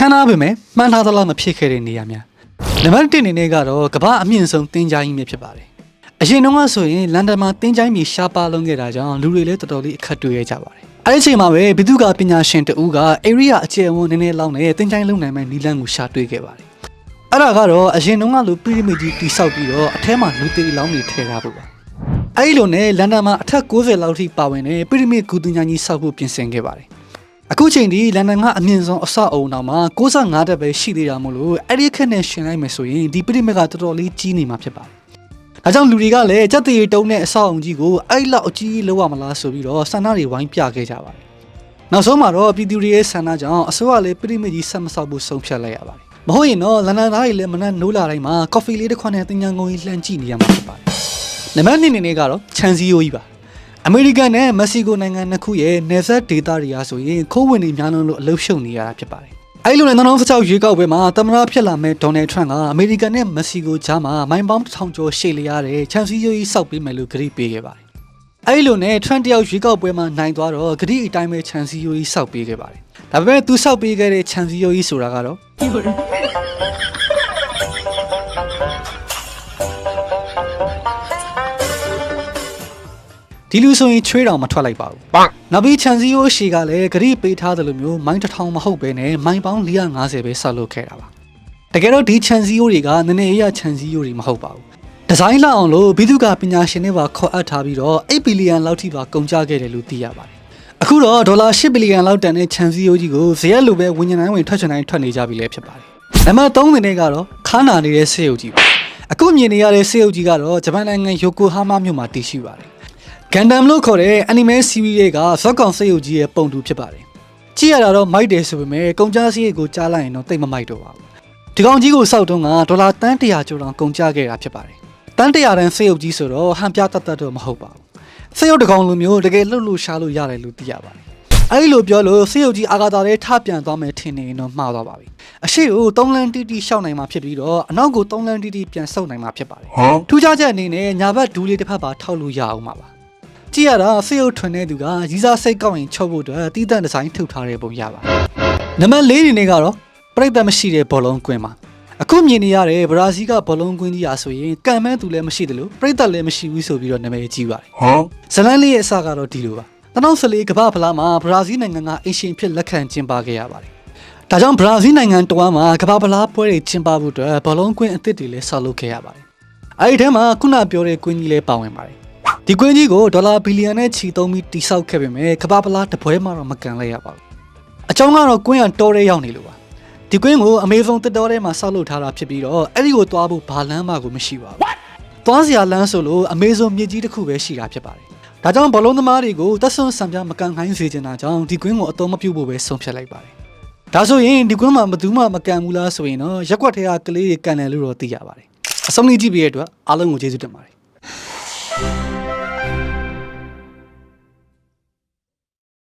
ခန်းနာပေမဲ့မှန်းထားသလောက်မဖြစ်ခဲ့တဲ့နေရာများနံပါတ်1အနေနဲ့ကတော့ကမ္ဘာအမြင့်ဆုံးတင်းကြိုင်းမြစ်ဖြစ်ပါတယ်အရင်တုန်းကဆိုရင်လန်ဒန်မှာတင်းကြိုင်းမြေရှားပါလုံးခဲ့တာကြောင့်လူတွေလည်းတော်တော်လေးအခက်တွေ့ရကြပါတယ်အဲ့ဒီအချိန်မှာပဲဘိသူကပညာရှင်တဦးက area အကျယ်ဝန်းနည်းနည်းလောက်နဲ့တင်းကြိုင်းလုံးနိုင်မဲ့နီလန်းကိုရှာတွေ့ခဲ့ပါတယ်အဲ့ဒါကတော့အရင်တုန်းကလိုပီရမစ်ကြီးတိဆောက်ပြီးတော့အထဲမှာလူသေးလောင်းတွေထည့်ထားဖို့ပါအဲ့ဒီလိုနဲ့လန်ဒန်မှာအထက်60လောက်ထိပါဝင်တဲ့ပီရမစ်ဂူတင်ညာကြီးဆောက်ဖို့ပြင်ဆင်ခဲ့ပါတယ်။ အခုချိန်ဒီလန်ဒန်ကအမြင့်ဆုံးအဆောက်အအုံတောင်မှာ65တက်ပဲရှိသေးတာမို့လို့အဲ့ဒီခက်နဲ့ရှင်လိုက်မယ်ဆိုရင်ဒီပီရမစ်ကတော်တော်လေးကြီးနေမှာဖြစ်ပါတယ်။ဒါကြောင့်လူတွေကလည်းစက်တရီတုံးတဲ့အဆောက်အုံကြီးကိုအဲ့လောက်အကြီးကြီးလုပ်ရမလားဆိုပြီးတော့ဆန္ဒတွေဝိုင်းပြခဲ့ကြပါတယ်။နောက်ဆုံးမှာတော့ပြည်သူတွေရဲ့ဆန္ဒကြောင့်အစိုးရလည်းပီရမစ်ကြီးဆက်မဆောက်ဖို့ဆုံးဖြတ်လိုက်ရပါတယ်။မဟုတ်ရင်တော့လန်ဒန်သားတွေလည်းမနက်နိုးလာတိုင်းမှာကော်ဖီလေးတစ်ခွက်နဲ့တင်ညာငုံကြီးလှမ်းကြည့်နေရမှာဖြစ်ပါတယ်။နံပါတ်2အနေနဲ့ကတော့ချန်စီယိုကြီးပါ အမေရိကန်နဲ့မက္ကဆီကိုနိုင်ငံနှစ်ခုရဲ့နယ်စပ်ဒေသတွေအားဆိုရင်ခိုးဝင်တွေများလုံးလို့အလုရှုံနေရတာဖြစ်ပါတယ်အဲ့လိုနဲ့2016ရွေးကောက်ပွဲမှာသမ္မတဖြစ်လာမဲ့ဒေါ်နယ်ထရန့်ကအမေရိကန်နဲ့မက္ကဆီကိုကြားမှာမိုင်ပေါင်း1000ကျော်ရှေ့လျားတဲ့ချန်စီယိုကြီးစောက်ပေးမယ်လို့ကြေပေးခဲ့ပါတယ်အဲ့လိုနဲ့ထရန့်တယောက်ရွေးကောက်ပွဲမှာနိုင်သွားတော့ဂရီအတိုင်းပဲချန်စီယိုကြီးစောက်ပေးခဲ့ပါတယ်ဒါပေမဲ့သူစောက်ပေးခဲ့တဲ့ချန်စီယိုကြီးဆိုတာကတော့ ဒီလူဆိုရင်ချွေးတောင်မထွက်လိုက်ပါဘူး棒နောက်ပြီးချန်စီယိုရှီကလည်းဂရိပေးထားတယ်လို့မျိုးမိုင်းတစ်ထောင်မဟုတ်ပဲနဲ့မိုင်းပေါင်း450ပဲဆောက်လုပ်ခဲ့တာပါတကယ်တော့ဒီချန်စီယိုတွေကနည်းနည်းအရချန်စီယိုတွေမဟုတ်ပါဘူးဒီဇိုင်းလောက်အောင်လို့ဘီသူကပညာရှင်တွေပါခေါ်အပ်ထားပြီးတော့8ဘီလီယံလောက်ထိပါကုန်ကျခဲ့တယ်လို့သိရပါတယ်အခုတော့ဒေါ်လာ10ဘီလီယံလောက်တန်တဲ့ချန်စီယိုကြီးကိုဇရက်လိုပဲဝิญဉာဏ်တိုင်းဝင်ထွက်ချင်တိုင်းထွက်နေကြပြီလဲဖြစ်ပါတယ်နံပါတ်3အနေနဲ့ကတော့ခါနာနေတဲ့ဆေးရုပ်ကြီးပါအခုမြင်နေရတဲ့ဆေးရုပ်ကြီးကတော့ဂျပန်နိုင်ငံယိုကိုဟာမာမြို့မှာတည်ရှိပါတယ် ဂန်ဒမ်လို့ခေါ်တဲ့ anime series တွေကဇက်ကောင်စိတ်ရုပ်ကြီးရဲ့ပုံတူဖြစ်ပါတယ်။ကြည့်ရတာတော့မိုက်တယ်ဆိုပေမဲ့ကုန်ကြစရိတ်ကိုကြားလိုက်ရင်တော့တိတ်မမိုက်တော့ပါဘူး။ဒီကောင်ကြီးကိုစောက်တုံးကဒေါ်လာတန်း100ကျော်တောင်ကုန်ကြခဲ့တာဖြစ်ပါတယ်။တန်း100တန်းစိတ်ရုပ်ကြီးဆိုတော့ဟန်ပြတတ်တတ်တော့မဟုတ်ပါဘူး။စိတ်ရုပ်တစ်ကောင်လိုမျိုးတကယ်လှုပ်လှုပ်ရှားလို့ရတယ်လို့သိရပါတယ်။အဲဒီလိုပြောလို့စိတ်ရုပ်ကြီးအာဂါတာလေးထပြန်သွားမယ်ထင်နေရင်တော့မှားသွားပါပြီ။အရှိကို3လန်းတီတီရှောက်နိုင်မှာဖြစ်ပြီးတော့အနောက်ကို3လန်းတီတီပြန်ဆုပ်နိုင်မှာဖြစ်ပါတယ်။ဟမ်ထူးခြားချက်အနေနဲ့ညာဘက်ဒူးလေးတစ်ဖက်ပါထောက်လို့ရအောင်ပါပါ ကြည့်ရတာစေရုပ်ထွန်တဲ့သူကရီးစားစိတ်ကောက်ရင်ချုပ်ဖို့အတွက်တီးတန့်ဒီဇိုင်းထုတ်ထားတဲ့ပုံရပါနံပါတ်၄အနေနဲ့ကတော့ပြိတ္တမရှိတဲ့ဘောလုံးကွင်းပါအခုမြင်နေရတဲ့ဘရာဇီးကဘောလုံးကွင်းကြီးအားဆိုရင်ကံမန်းသူလည်းမရှိသလိုပြိတ္တလည်းမရှိဘူးဆိုပြီးတော့နာမည်ကြီးပါတယ်ဟမ်ဇလန်လေးရဲ့အစကတော့ဒီလိုပါ2014ကမ္ဘာဖလားမှာဘရာဇီးနိုင်ငံကအင်ရှင်ဖြစ်လက်ခံကျင်းပခဲ့ရပါတယ်ဒါကြောင့်ဘရာဇီးနိုင်ငံတဝမ်းမှာကမ္ဘာဖလားပွဲတွေကျင်းပဖို့အတွက်ဘောလုံးကွင်းအသစ်တွေလည်းဆောက်လုပ်ခဲ့ရပါတယ်အဲဒီထဲမှာခုနပြောတဲ့ကွင်းကြီးလည်းပါဝင်ပါတယ် ဒီကွင်းကြီးကိုဒေါ်လာဘီလီယံနဲ့ချီသုံးပြီးတိစောက်ခဲ့ပေမဲ့ကမ္ဘာဖလားတစ်ပွဲမှတော့မကန်လိုက်ရပါဘူးအကြောင်းကတော့ကွင်းကတော်ရဲရောက်နေလို့ပါဒီကွင်းကိုအမေဇုန်တစ်တော်ထဲမှာဆောက်လုပ်ထားတာဖြစ်ပြီးတော့အဲ့ဒီကိုသွားဖို့ဘာလမ်းမှကိုမရှိပါဘူးသွားစရာလမ်းဆိုလို့အမေဇုန်မြစ်ကြီးတစ်ခုပဲရှိတာဖြစ်ပါတယ်။ဒါကြောင့်ဘလုံးသမားတွေကိုတက်ဆွန်ဆံပြမကန်ခိုင်းစေချင်တာကြောင့်ဒီကွင်းကိုအသုံးမပြုဖို့ပဲဆုံးဖြတ်လိုက်ပါတယ်။ဒါဆိုရင်ဒီကွင်းမှာဘယ်သူမှမကန်ဘူးလားဆိုရင်တော့ရက်ွက်ထဲကကလေးတွေကန်တယ်လို့တော့သိရပါတယ်။အဆုံးလေးကြည့်ပြီးရတဲ့အတွက်အားလုံးကိုကျေးဇူးတင်ပါတယ်။